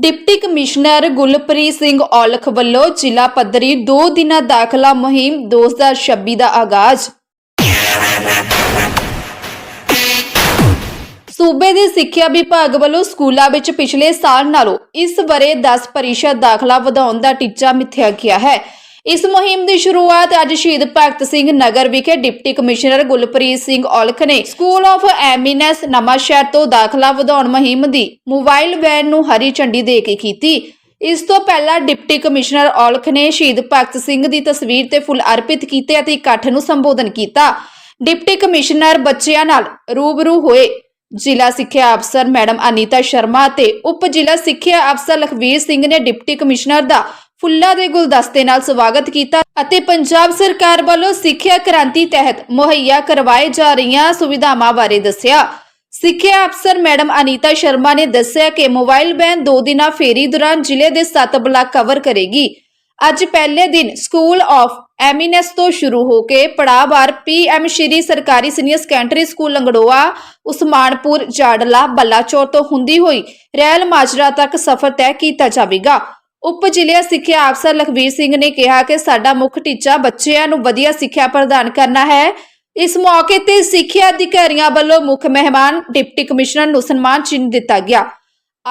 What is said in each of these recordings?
Deputy commissioner Gulpreet Singh Aulakh ਵੱਲੋਂ ਜ਼ਿਲ੍ਹਾ ਪੱਧਰੀ 2 ਦਿਨਾਂ ਦਾਖਲਾ ਮੁਹਿੰਮ 2026 ਦਾ ਆਗਾਜ਼। ਸੂਬੇ ਦੇ ਸਿੱਖਿਆ ਵਿਭਾਗ ਵੱਲੋਂ ਸਕੂਲਾਂ ਵਿੱਚ ਪਿਛਲੇ ਸਾਲ ਨਾਲੋਂ ਇਸ ਬਰੇ 10% ਦਾਖਲਾ ਵਧਾਉਣ ਦਾ ਟੀਚਾ ਮਿੱਥਿਆ ਗਿਆ ਹੈ। ਇਸ ਮੁਹਿੰਮ ਦੀ ਸ਼ੁਰੂਆਤ ਅੱਜ ਸ਼ਹੀਦ ਭਗਤ ਸਿੰਘ ਨਗਰ ਵਿਖੇ ਡਿਪਟੀ ਕਮਿਸ਼ਨਰ ਗੁਲਪ੍ਰੀਤ ਸਿੰਘ ਔਲਖ ਨੇ ਸਕੂਲ ਆਫ ਐਮਿਨੈਸ ਨਵਾਂਸ਼ਹਿਰ ਤੋਂ ਦਾਖਲਾ ਵਧਾਉਣ ਮੁਹਿੰਮ ਦੀ ਮੋਬਾਈਲ ਵੈਨ ਨੂੰ ਹਰੀ ਝੰਡੀ ਦੇ ਕੇ ਕੀਤੀ। ਇਸ ਤੋਂ ਪਹਿਲਾਂ ਡਿਪਟੀ ਕਮਿਸ਼ਨਰ ਔਲਖ ਨੇ ਸ਼ਹੀਦ ਭਗਤ ਸਿੰਘ ਦੀ ਤਸਵੀਰ ਤੇ ਫੁੱਲ ਅਰਪਿਤ ਕੀਤੇ ਅਤੇ ਇਕੱਠ ਨੂੰ ਸੰਬੋਧਨ ਕੀਤਾ। ਡਿਪਟੀ ਕਮਿਸ਼ਨਰ ਬੱਚਿਆਂ ਨਾਲ ਰੂਬਰੂ ਹੋਏ। ਜ਼ਿਲ੍ਹਾ ਸਿੱਖਿਆ ਅਫਸਰ ਮੈਡਮ ਅਨੀਤਾ ਸ਼ਰਮਾ ਅਤੇ ਉਪ ਜ਼ਿਲ੍ਹਾ ਸਿੱਖਿਆ ਅਫਸਰ ਲਖਵੀਰ ਸਿੰਘ ਨੇ ਡਿਪਟੀ ਕਮਿਸ਼ਨਰ ਦਾ ਫੁੱਲਾਂ ਦੇ ਗੁਲਦਸਤੇ ਨਾਲ ਸਵਾਗਤ ਕੀਤਾ ਅਤੇ ਪੰਜਾਬ ਸਰਕਾਰ ਵੱਲੋਂ ਸਿੱਖਿਆ ਕ੍ਰਾਂਤੀ ਤਹਿਤ ਮੁਹੱਈਆ ਕਰਵਾਏ ਜਾ ਰਹੀਆਂ ਸੁਵਿਧਾਵਾਂ ਬਾਰੇ ਦੱਸਿਆ। ਸਿੱਖਿਆ ਅਫਸਰ ਮੈਡਮ ਅਨੀਤਾ ਸ਼ਰਮਾ ਨੇ ਦੱਸਿਆ ਕਿ ਮੋਬਾਈਲ ਵੈਨ ਦੋ ਦਿਨਾਂ ਫੇਰੀ ਦੌਰਾਨ ਜ਼ਿਲ੍ਹੇ ਦੇ 7 ਬਲਾਕ ਕਵਰ ਕਰੇਗੀ। ਅੱਜ ਪਹਿਲੇ ਦਿਨ ਸਕੂਲ ਆਫ ਐਮਿਨੈਸ ਤੋਂ ਸ਼ੁਰੂ ਹੋ ਕੇ ਪੜਾਵਾਰ ਪੀਐਮ ਸ਼੍ਰੀ ਸਰਕਾਰੀ senior secondary school Langroya, Usmanpur, Jadla, Balachaur ਤੋਂ ਹੁੰਦੀ ਹੋਈ ਰੈਲ ਮਾਜਰਾ ਤੱਕ ਸਫ਼ਰ ਤੈਅ ਕੀਤਾ ਜਾਵੇਗਾ। ਉਪ ਜ਼ਿਲ੍ਹਾ ਸਿੱਖਿਆ ਅਫਸਰ ਲਖਵੀਰ ਸਿੰਘ ਨੇ ਕਿਹਾ ਕਿ ਸਾਡਾ ਮੁੱਖ ਟੀਚਾ ਬੱਚਿਆਂ ਨੂੰ ਵਧੀਆ ਸਿੱਖਿਆ ਪ੍ਰਦਾਨ ਕਰਨਾ ਹੈ। ਇਸ ਮੌਕੇ ਤੇ ਸਿੱਖਿਆ ਅਧਿਕਾਰੀਆਂ ਵੱਲੋਂ ਮੁੱਖ ਮਹਿਮਾਨ, ਡਿਪਟੀ ਕਮਿਸ਼ਨਰ ਨੂੰ ਸਨਮਾਨ ਚਿੰਨ੍ਹ ਦਿੱਤਾ ਗਿਆ।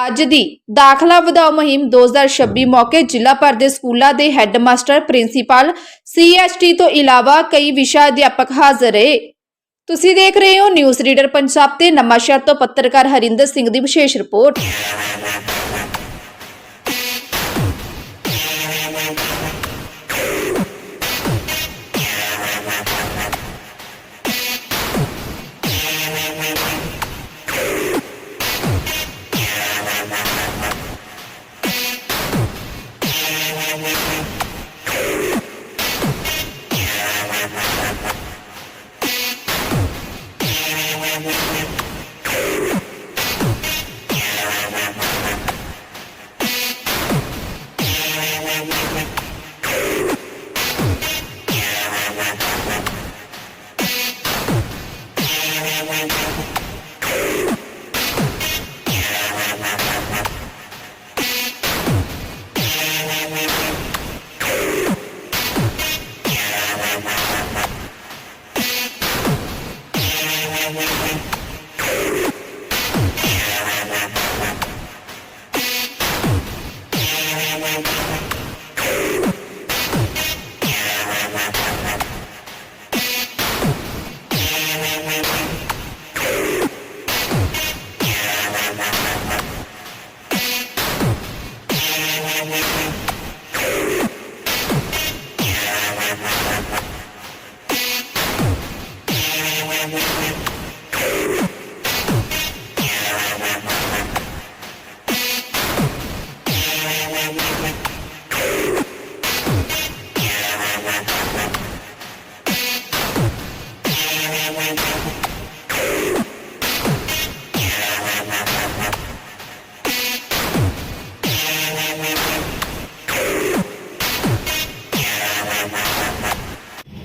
ਅੱਜ ਦੀ ਦਾਖਲਾ ਵਧਾਓ ਮੁਹਿੰਮ 2026 ਮੌਕੇ ਜ਼ਿਲ੍ਹਾ ਭਰ ਦੇ ਸਕੂਲਾਂ ਦੇ ਹੈੱਡਮਾਸਟਰ, ਪ੍ਰਿੰਸੀਪਲ ਸੀਐਸਟੀ ਤੋਂ ਇਲਾਵਾ ਕਈ ਵਿਸ਼ਾ ਅਧਿਆਪਕ ਹਾਜ਼ਰ ਰਹੇ। ਤੁਸੀਂ ਦੇਖ ਰਹੇ ਹੋ ਨਿਊਜ਼ ਰੀਡਰ ਪੰਜਾਬ ਤੇ ਨਵਾਂਸ਼ਹਿਰ ਤੋਂ ਪੱਤਰਕਾਰ ਹਰਿੰਦਰ ਸਿੰਘ ਦੀ ਵਿਸ਼ੇਸ਼ ਰਿਪੋਰਟ।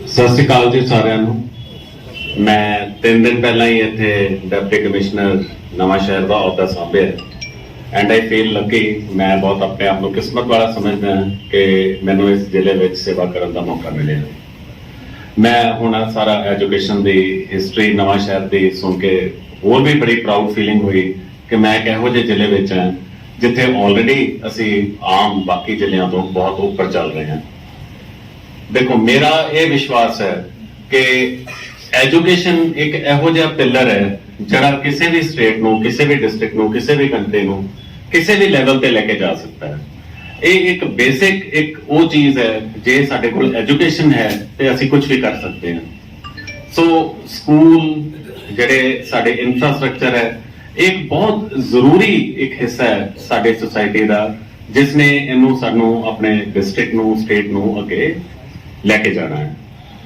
ਸਤਿ ਸ਼੍ਰੀ ਅਕਾਲ ਜੀ ਸਾਰਿਆਂ ਨੂੰ। ਮੈਂ ਤਿੰਨ ਦਿਨ ਪਹਿਲਾਂ ਹੀ ਇੱਥੇ ਡਿਪਟੀ ਕਮਿਸ਼ਨਰ ਨਵਾਂ ਸ਼ਹਿਰ ਦਾ ਅਹੁਦਾ ਸੰਭਿਆ। ਐਂਡ ਆਈ ਫੀਲ ਲੱਕੀ ਮੈਂ ਬਹੁਤ ਆਪਣੇ ਆਪ ਨੂੰ ਕਿਸਮਤ ਵਾਲਾ ਸਮਝਦਾ ਹਾਂ ਕਿ ਮੈਨੂੰ ਇਸ ਜ਼ਿਲ੍ਹੇ ਵਿੱਚ ਸੇਵਾ ਕਰਨ ਦਾ ਮੌਕਾ ਮਿਲਿਆ। ਮੈਂ ਹੁਣ ਸਾਰਾ ਐਜੂਕੇਸ਼ਨ ਦੀ ਹਿਸਟਰੀ ਨਵਾਂ ਸ਼ਹਿਰ ਦੀ ਸੁਣ ਕੇ ਹੋਰ ਵੀ ਬੜੀ ਪ੍ਰਾਊਡ ਫੀਲਿੰਗ ਹੋਈ ਕਿ ਮੈਂ ਇੱਕ ਇਹੋ ਜਿਹੇ ਜ਼ਿਲ੍ਹੇ ਵਿੱਚ ਹਾਂ ਜਿੱਥੇ ਆਲਰੇਡੀ ਅਸੀਂ ਆਮ ਬਾਕੀ ਜ਼ਿਲ੍ਹਿਆਂ ਤੋਂ ਬਹੁਤ ਉੱਪਰ ਚੱਲ ਰਹੇ ਹਾਂ। ਦੇਖੋ, ਮੇਰਾ ਇਹ ਵਿਸ਼ਵਾਸ ਹੈ ਕਿ ਐਜੂਕੇਸ਼ਨ ਇੱਕ ਇਹੋ ਜਿਹਾ ਪਿਲਰ ਹੈ ਜਿਹੜਾ ਕਿਸੇ ਵੀ ਸਟੇਟ ਨੂੰ, ਕਿਸੇ ਵੀ ਡਿਸਟ੍ਰਿਕਟ ਨੂੰ, ਕਿਸੇ ਵੀ ਕੰਟਰੀ ਨੂੰ ਕਿਸੇ ਵੀ ਲੈਵਲ ਤੇ ਲੈ ਕੇ ਜਾ ਸਕਦਾ ਹੈ। ਇਹ ਇੱਕ ਬੇਸਿਕ ਇੱਕ ਉਹ ਚੀਜ਼ ਹੈ, ਜੇ ਸਾਡੇ ਕੋਲ ਐਜੂਕੇਸ਼ਨ ਹੈ, ਤੇ ਅਸੀਂ ਕੁਝ ਵੀ ਕਰ ਸਕਦੇ ਹਾਂ। ਸੋ ਸਕੂਲ ਜਿਹੜੇ ਸਾਡੇ ਇਨਫਰਾਸਟ੍ਰਕਚਰ ਹੈ ਇਹ ਇੱਕ ਬਹੁਤ ਜ਼ਰੂਰੀ ਇੱਕ ਹਿੱਸਾ ਹੈ ਸਾਡੇ ਸੋਸਾਇਟੀ ਦਾ, ਜਿਸ ਨੇ ਇਹਨੂੰ ਸਾਨੂੰ ਆਪਣੇ ਡਿਸਟ੍ਰਿਕਟ ਨੂੰ ਸਟੇਟ ਨੂੰ ਅੱਗੇ ਲੈ ਕੇ ਜਾਣਾ ਹੈ।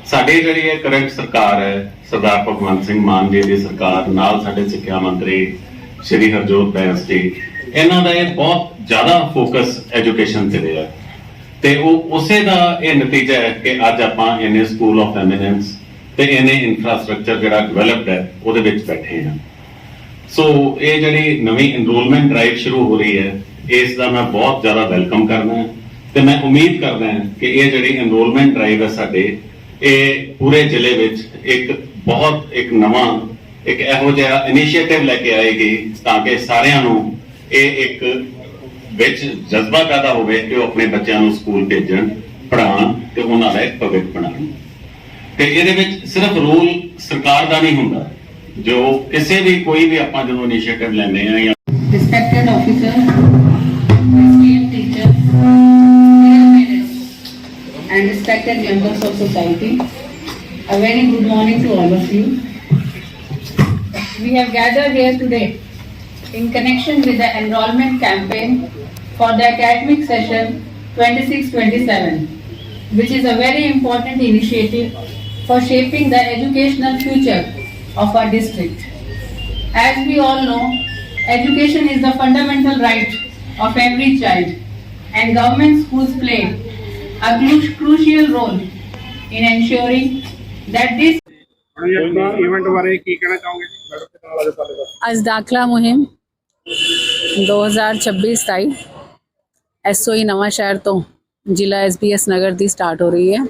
ਸਾਡੀ ਜਿਹੜੀ ਹੈ ਕਰੰਟ ਸਰਕਾਰ ਹੈ, ਸਰਦਾਰ ਭਗਵੰਤ ਸਿੰਘ ਮਾਨ ਜੀ ਦੀ ਸਰਕਾਰ, ਨਾਲ ਸਾਡੇ ਸਿੱਖਿਆ ਮੰਤਰੀ ਸ਼੍ਰੀ ਹਰਜੋਤ ਬੈਂਸ ਜੀ ਇਹਨਾਂ ਦਾ ਇਹ ਬਹੁਤ ਜ਼ਿਆਦਾ ਫੋਕਸ ਐਜੂਕੇਸ਼ਨ ਤੇ ਰਿਹਾ। ਤੇ ਉਹ ਉਸੇ ਦਾ ਇਹ ਨਤੀਜਾ ਹੈ ਕਿ ਅੱਜ ਆਪਾਂ ਇਹਨੇ ਸਕੂਲ ਆਫ ਐਮੀਨੈਂਸ ਤੇ ਇਹਨੇ ਇਨਫਰਾਸਟ੍ਰਕਚਰ ਜਿਹੜਾ ਡਿਵੈਲਪਡ ਹੈ, ਉਹਦੇ ਵਿੱਚ ਬੈਠੇ ਹਾਂ। ਸੋ ਇਹ ਜਿਹੜੀ ਨਵੀਂ ਐਨਰੋਲਮੈਂਟ ਡਰਾਈਵ ਸ਼ੁਰੂ ਹੋ ਰਹੀ ਹੈ, ਇਸ ਦਾ ਮੈਂ ਬਹੁਤ ਜ਼ਿਆਦਾ ਵੈਲਕਮ ਕਰਦਾ ਹਾਂ ਤੇ ਮੈਂ ਉਮੀਦ ਕਰਦਾ ਹਾਂ ਕਿ ਇਹ ਜਿਹੜੀ ਐਨਰੋਲਮੈਂਟ ਡਰਾਈਵ ਹੈ ਸਾਡੇ, ਇਹ ਪੂਰੇ ਜ਼ਿਲ੍ਹੇ ਵਿੱਚ ਇੱਕ ਬਹੁਤ ਇੱਕ ਨਵਾਂ, ਇੱਕ ਇਹੋ ਜਿਹਾ ਇਨੀਸ਼ੀਏਟਿਵ ਲੈ ਕੇ ਆਏਗੀ ਤਾਂ ਕਿ ਸਾਰਿਆਂ ਨੂੰ ਇਹ ਇੱਕ ਵਿੱਚ ਜਜ਼ਬਾ ਪੈਦਾ ਹੋਵੇ ਕਿ ਉਹ ਆਪਣੇ ਬੱਚਿਆਂ ਨੂੰ ਸਕੂਲ ਭੇਜਣ ਪੜ੍ਹਾਉਣ ਤੇ ਉਹਨਾਂ ਦਾ ਇੱਕ ਭਵਿੱਖ ਬਣਾਉਣ ਤੇ ਇਹਦੇ ਵਿੱਚ ਸਿਰਫ ਰੂਲ ਸਰਕਾਰ ਦਾ ਨਹੀਂ ਹੁੰਦਾ ਜੋ ਕਿਸੇ ਵੀ ਕੋਈ ਵੀ ਆਪਾਂ ਜਦੋਂ ਇਨੀਸ਼ੀਏਟਿਵ ਲੈਂਦੇ ਆ ਜਾਂ respected officer, esteemed teacher, dear parents, and respected members of society, a very good morning to all of you. We have gathered here today in connection with the enrollment campaign for the academic session 26-27, which is a very important initiative for shaping the educational future of our district. As we all know, education is the fundamental right of every child, and government schools play a cru- crucial role in ensuring that this ਹਾਂਜੀ ਆਪਣਾ event ਬਾਰੇ ਕੀ ਕਹਿਣਾ ਚਾਹੋਗੇ ਜੀ madam ਦੇ ਨਾਲ ਅੱਜ ਤੁਹਾਡੇ ਦਾ ਅੱਜ ਦਾਖਲਾ ਮੁਹਿੰਮ 2026-27 ਐਸਓਈ ਨਵਾਂ ਸ਼ਹਿਰ ਤੋਂ ਜ਼ਿਲ੍ਹਾ ਐਸਬੀਐਸ ਨਗਰ ਦੀ ਸਟਾਰਟ ਹੋ ਰਹੀ ਹੈ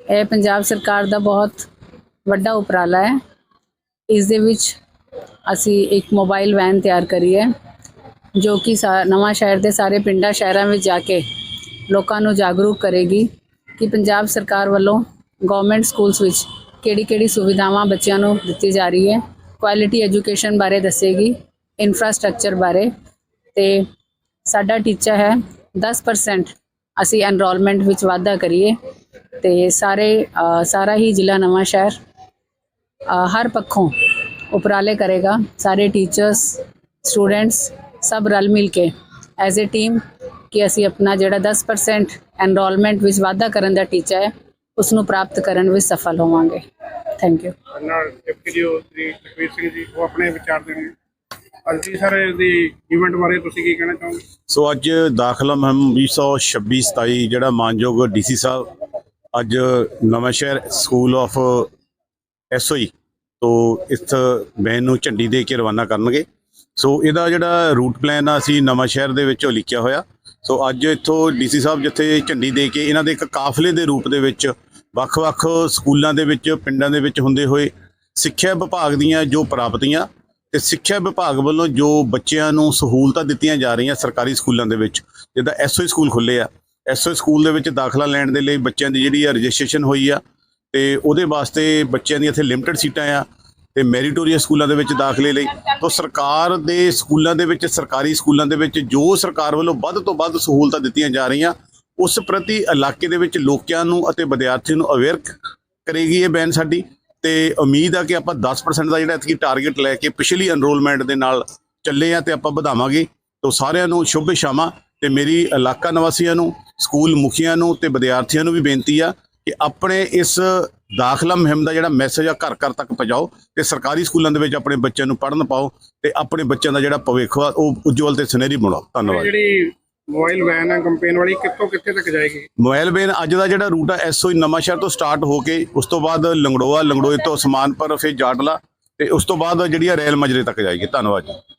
ਇਹ ਪੰਜਾਬ ਸਰਕਾਰ ਦਾ ਬਹੁਤ ਵੱਡਾ ਉਪਰਾਲਾ ਹੈ ਇਸ ਦੇ ਵਿੱਚ ਅਸੀਂ ਇੱਕ ਮੋਬਾਈਲ ਵੈਨ ਤਿਆਰ ਕਰੀ ਹੈ ਜੋ ਕਿ ਸਾ- ਨਵਾਂ ਸ਼ਹਿਰ ਦੇ ਸਾਰੇ ਪਿੰਡਾਂ ਸ਼ਹਿਰਾਂ ਵਿੱਚ ਜਾ ਕੇ ਲੋਕਾਂ ਨੂੰ ਜਾਗਰੂਕ ਕਰੇਗੀ ਕਿ ਪੰਜਾਬ ਸਰਕਾਰ ਵੱਲੋਂ ਗਵਰਨਮੈਂਟ ਸਕੂਲਸ ਵਿੱਚ ਕਿਹੜੀ-ਕਿਹੜੀ ਸੁਵਿਧਾਵਾਂ ਬੱਚਿਆਂ ਨੂੰ ਦਿੱਤੀ ਜਾ ਰਹੀ ਹੈ ਕੁਆਲਿਟੀ ਐਜੂਕੇਸ਼ਨ ਬਾਰੇ ਦੱਸੇਗੀ ਇਨਫਰਾਸਟ੍ਰਕਚਰ ਬਾਰੇ ਤੇ ਸਾਡਾ ਟੀਚਾ ਹੈ 10% ਅਸੀਂ ਐਨਰੋਲਮੈਂਟ ਵਿੱਚ ਵਾਧਾ ਕਰੀਏ ਤੇ ਸਾਰੇ ਸਾਰਾ ਹੀ ਜ਼ਿਲ੍ਹਾ ਨਵਾਂ ਸ਼ਹਿਰ ਹਰ ਪੱਖੋਂ ਉਪਰਾਲੇ ਕਰੇਗਾ। ਸਾਰੇ ਟੀਚਰਸ ਸਟੂਡੈਂਟਸ ਸਭ ਰਲ ਮਿਲ ਕੇ ਐਜ਼ ਅ ਟੀਮ ਕਿ ਅਸੀਂ ਆਪਣਾ ਜਿਹੜਾ 10% ਐਨਰੋਲਮੈਂਟ ਵਿੱਚ ਵਾਧਾ ਕਰਨ ਦਾ ਟੀਚਾ ਹੈ ਉਸ ਨੂੰ ਪ੍ਰਾਪਤ ਕਰਨ ਵਿੱਚ ਸਫਲ ਹੋਵਾਂਗੇ। ਥੈਂਕ ਯੂ ਨਾਲ ਡਿਪਟੀ ਜੀ ਸ੍ਰੀ ਸਿੰਘ ਜੀ, ਉਹ ਆਪਣੇ ਵਿਚਾਰ ਦੇਣਗੇ ਅੱਜ ਦੀ ਸਰ ਦੀ ਇਵੈਂਟ ਬਾਰੇ ਤੁਸੀਂ ਕੀ ਕਹਿਣਾ ਚਾਹੋਗੇ? ਸੋ ਅੱਜ ਦਾਖਲਾ ਮੁਹਿੰਮ 2026 27 ਜਿਹੜਾ ਮਾਨਯੋਗ ਡੀਸੀ ਸਾਹਿਬ ਅੱਜ ਨਵਾਂ ਸ਼ਹਿਰ ਸਕੂਲ ਆਫ ਐਸਓਈ ਤੋਂ ਇਸ ਵੈਨ ਨੂੰ ਝੰਡੀ ਦੇ ਕੇ ਰਵਾਨਾ ਕਰਨਗੇ। ਸੋ ਇਹਦਾ ਜਿਹੜਾ ਰੂਟ ਪਲਾਨ ਆ, ਅਸੀਂ ਨਵਾਂ ਸ਼ਹਿਰ ਦੇ ਵਿੱਚੋਂ ਲਿਖਿਆ ਹੋਇਆ। ਸੋ ਅੱਜ ਇੱਥੋਂ ਡੀਸੀ ਸਾਹਿਬ ਜਿੱਥੇ ਝੰਡੀ ਦੇ ਕੇ, ਇਹਨਾਂ ਦੇ ਇੱਕ ਕਾਫਲੇ ਦੇ ਰੂਪ ਦੇ ਵਿੱਚ ਵੱਖ-ਵੱਖ ਸਕੂਲਾਂ ਦੇ ਵਿੱਚ, ਪਿੰਡਾਂ ਦੇ ਵਿੱਚ ਹੁੰਦੇ ਹੋਏ ਸਿੱਖਿਆ ਵਿਭਾਗ ਦੀਆਂ ਜੋ ਪ੍ਰਾਪਤੀਆਂ ਤੇ ਸਿੱਖਿਆ ਵਿਭਾਗ ਵੱਲੋਂ ਜੋ ਬੱਚਿਆਂ ਨੂੰ ਸਹੂਲਤਾਂ ਦਿੱਤੀਆਂ ਜਾ ਰਹੀਆਂ ਸਰਕਾਰੀ ਸਕੂਲਾਂ ਦੇ ਵਿੱਚ, ਜਿੱਦਾਂ ਐਸਓ ਸਕੂਲ ਖੁੱਲੇ ਆ ਐਸਓ ਸਕੂਲ ਦੇ ਵਿੱਚ ਦਾਖਲਾ ਲੈਣ ਦੇ ਲਈ ਬੱਚਿਆਂ ਦੀ ਜਿਹੜੀ ਆ ਰਜਿਸਟ੍ਰੇਸ਼ਨ ਹੋਈ ਆ ਤੇ ਉਹਦੇ ਵਾਸਤੇ ਬੱਚਿਆਂ ਦੀ ਇੱਥੇ ਲਿਮਟਿਡ ਸੀਟਾਂ ਆ ਤੇ ਮੈਰੀਟੋਰੀਅਸ ਸਕੂਲਾਂ ਦੇ ਵਿੱਚ ਦਾਖਲੇ ਲਈ। ਤੋਂ ਸਰਕਾਰ ਦੇ ਸਕੂਲਾਂ ਦੇ ਵਿੱਚ, ਸਰਕਾਰੀ ਸਕੂਲਾਂ ਦੇ ਵਿੱਚ ਜੋ ਸਰਕਾਰ ਵੱਲੋਂ ਵੱਧ ਤੋਂ ਵੱਧ ਸਹੂਲਤਾਂ ਦਿੱਤੀਆਂ ਜਾ ਰਹੀਆਂ, ਉਸ ਪ੍ਰਤੀ ਇਲਾਕੇ ਦੇ ਵਿੱਚ ਲੋਕਾਂ ਨੂੰ ਅਤੇ ਵਿਦਿਆਰਥੀਆਂ ਨੂੰ ਅਵੇਅਰ ਕਰੇਗੀ ਇਹ ਬੈਨ ਸਾਡੀ। ਤੇ ਉਮੀਦ ਆ ਕਿ ਆਪਾਂ 10% ਦਾ ਜਿਹੜਾ ਇਤਕੀ ਟਾਰਗੇਟ ਲੈ ਕੇ ਪਿਛਲੀ ਐਨਰੋਲਮੈਂਟ ਦੇ ਨਾਲ ਚੱਲੇ ਆ ਤੇ ਆਪਾਂ ਵਧਾਵਾਂਗੇ। ਤੋਂ ਸਾਰਿਆਂ ਨੂੰ ਸ਼ੁਭ ਸ਼ਾਮਾਂ ਤੇ ਮੇਰੀ ਇਲਾਕਾ ਨਿਵਾਸੀਆਂ ਨੂੰ, ਸਕੂਲ ਮੁਖੀਆਂ ਨੂੰ ਤੇ ਵਿਦਿਆਰਥੀਆਂ ਨੂੰ ਵੀ ਬੇਨਤੀ ਆ ਕਿ ਆਪਣੇ ਇਸ ਦਾਖਲਾ ਮੁਹਿੰਮ ਦਾ ਜਿਹੜਾ ਮੈਸੇਜ ਆ ਘਰ ਘਰ ਤੱਕ ਪਹੁੰਚਾਓ ਤੇ ਸਰਕਾਰੀ ਸਕੂਲਾਂ ਦੇ ਵਿੱਚ ਆਪਣੇ ਬੱਚਿਆਂ ਨੂੰ ਪੜ੍ਹਨ ਪਾਓ ਤੇ ਆਪਣੇ ਬੱਚਿਆਂ ਦਾ ਜਿਹੜਾ ਭਵਿੱਖ ਆ ਉਹ ਉਜਵਲ ਤੇ ਸੁਨਹਿਰੀ ਬਣਾਓ। ਧੰਨਵਾਦ। ਮੋਬਾਈਲ ਵੈਨ ਹੈ ਕੰਪੇਨ ਵਾਲੀ ਕਿੱਥੋਂ ਕਿੱਥੇ ਤੱਕ ਜਾਏਗੀ? ਮੋਬਾਈਲ ਵੈਨ ਅੱਜ ਦਾ ਜਿਹੜਾ ਰੂਟ ਆ ਐਸਓਈ ਨਵਾਂ ਤੋਂ ਸਟਾਰਟ ਹੋ ਕੇ ਉਸ ਤੋਂ ਬਾਅਦ ਲੰਗੜੋਆ, ਲੰਗੜੋਏ ਤੋਂ ਸਮਾਨਪੁਰ, ਫਿਰ ਜਾਟਲਾ ਤੇ ਉਸ ਤੋਂ ਬਾਅਦ ਜਿਹੜੀ ਆ ਰੇਲ ਮਜਰੇ ਤੱਕ ਜਾਏਗੀ। ਧੰਨਵਾਦ ਜੀ।